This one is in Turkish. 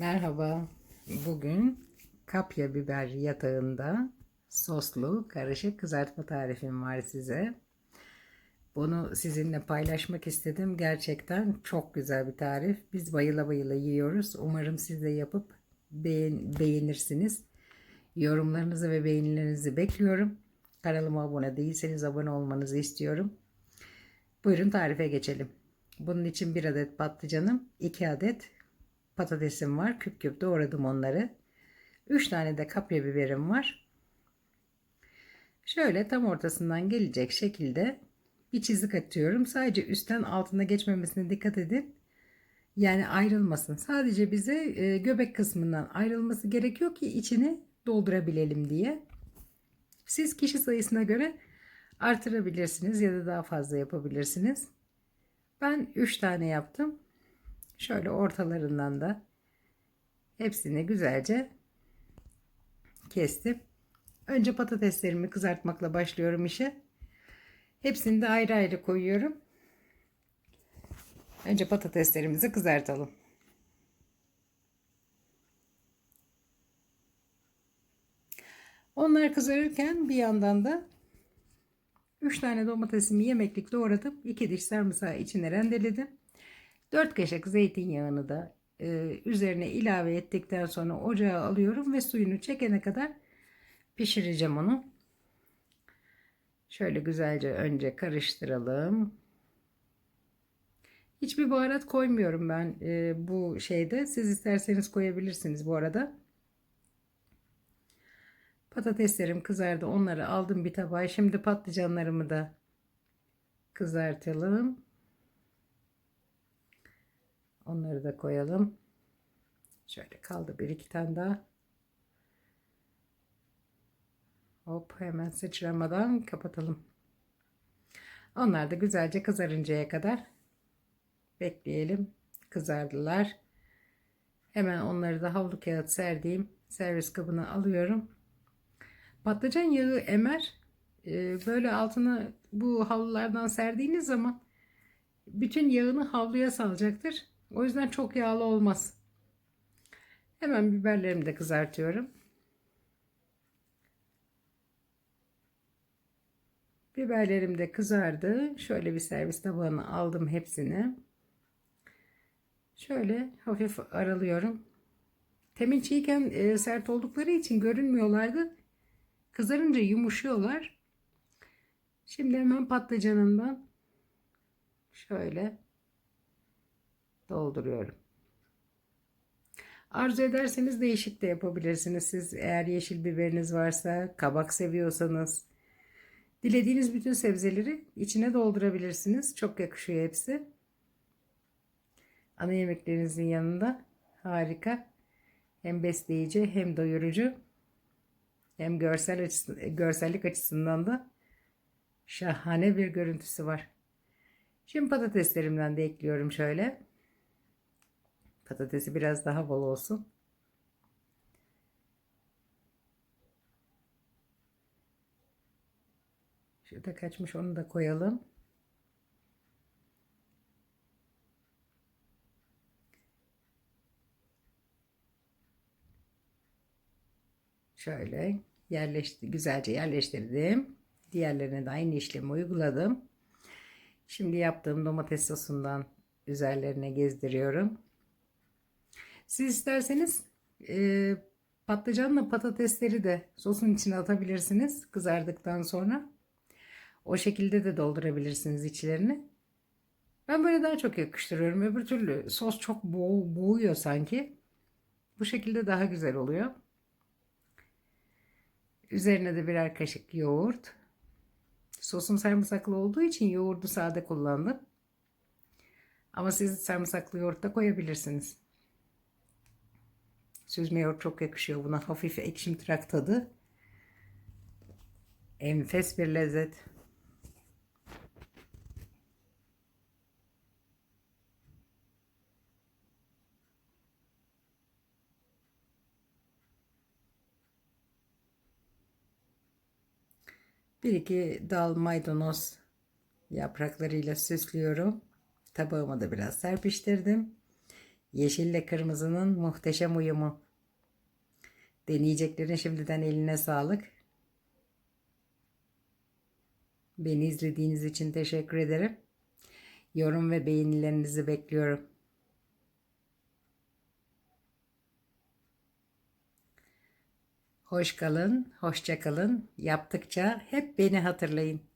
Merhaba. Bugün kapya biber yatağında soslu karışık kızartma tarifim var size. Bunu sizinle paylaşmak istedim. Gerçekten çok güzel bir tarif. Biz bayıla bayıla yiyoruz. Umarım siz de yapıp beğen beğenirsiniz. Yorumlarınızı ve beğenilerinizi bekliyorum. Kanalıma abone değilseniz abone olmanızı istiyorum. Buyurun tarife geçelim. Bunun için bir adet patlıcanım, iki adet patatesim var. Küp küp doğradım onları. 3 tane de kapya biberim var. Şöyle tam ortasından gelecek şekilde bir çizik atıyorum. Sadece üstten altına geçmemesine dikkat edin. Yani ayrılmasın. Sadece bize e, göbek kısmından ayrılması gerekiyor ki içini doldurabilelim diye. Siz kişi sayısına göre artırabilirsiniz ya da daha fazla yapabilirsiniz. Ben 3 tane yaptım. Şöyle ortalarından da hepsini güzelce kestim. Önce patateslerimi kızartmakla başlıyorum işe. Hepsini de ayrı ayrı koyuyorum. Önce patateslerimizi kızartalım. Onlar kızarırken bir yandan da 3 tane domatesimi yemeklik doğradım. 2 diş sarımsağı içine rendeledim. 4 kaşık zeytinyağını da e, üzerine ilave ettikten sonra ocağa alıyorum ve suyunu çekene kadar pişireceğim onu. Şöyle güzelce önce karıştıralım. Hiçbir baharat koymuyorum ben e, bu şeyde. Siz isterseniz koyabilirsiniz bu arada. Patateslerim kızardı. Onları aldım bir tabağa. Şimdi patlıcanlarımı da kızartalım. Onları da koyalım. Şöyle kaldı bir iki tane daha. Hop hemen sıçramadan kapatalım. Onlar da güzelce kızarıncaya kadar bekleyelim. Kızardılar. Hemen onları da havlu kağıt serdiğim servis kabına alıyorum. Patlıcan yağı emer. Ee, böyle altına bu havlulardan serdiğiniz zaman bütün yağını havluya salacaktır. O yüzden çok yağlı olmaz. Hemen biberlerimi de kızartıyorum. Biberlerim de kızardı. Şöyle bir servis tabağına aldım hepsini. Şöyle hafif aralıyorum. Temin çiğken e, sert oldukları için görünmüyorlardı. Kızarınca yumuşuyorlar. Şimdi hemen patlıcanından şöyle dolduruyorum. Arzu ederseniz değişik de yapabilirsiniz. Siz eğer yeşil biberiniz varsa, kabak seviyorsanız, dilediğiniz bütün sebzeleri içine doldurabilirsiniz. Çok yakışıyor hepsi. Ana yemeklerinizin yanında harika. Hem besleyici hem doyurucu. Hem görsel açısından, görsellik açısından da şahane bir görüntüsü var. Şimdi patateslerimden de ekliyorum şöyle. Patatesi biraz daha bol olsun. Şurada kaçmış onu da koyalım. Şöyle yerleşti, güzelce yerleştirdim. Diğerlerine de aynı işlemi uyguladım. Şimdi yaptığım domates sosundan üzerlerine gezdiriyorum. Siz isterseniz e, patlıcanla patatesleri de sosun içine atabilirsiniz kızardıktan sonra. O şekilde de doldurabilirsiniz içlerini. Ben böyle daha çok yakıştırıyorum. Öbür türlü sos çok boğ, boğuyor sanki. Bu şekilde daha güzel oluyor. Üzerine de birer kaşık yoğurt. Sosum sarımsaklı olduğu için yoğurdu sade kullandım. Ama siz sarımsaklı yoğurt da koyabilirsiniz. Süzme yoğurt çok yakışıyor buna. Hafif ekşimtırak tadı. Enfes bir lezzet. Bir iki dal maydanoz yapraklarıyla süslüyorum. Tabağıma da biraz serpiştirdim. Yeşille kırmızının muhteşem uyumu. Deneyeceklerin şimdiden eline sağlık. Beni izlediğiniz için teşekkür ederim. Yorum ve beğenilerinizi bekliyorum. Hoş kalın, hoşça kalın. Yaptıkça hep beni hatırlayın.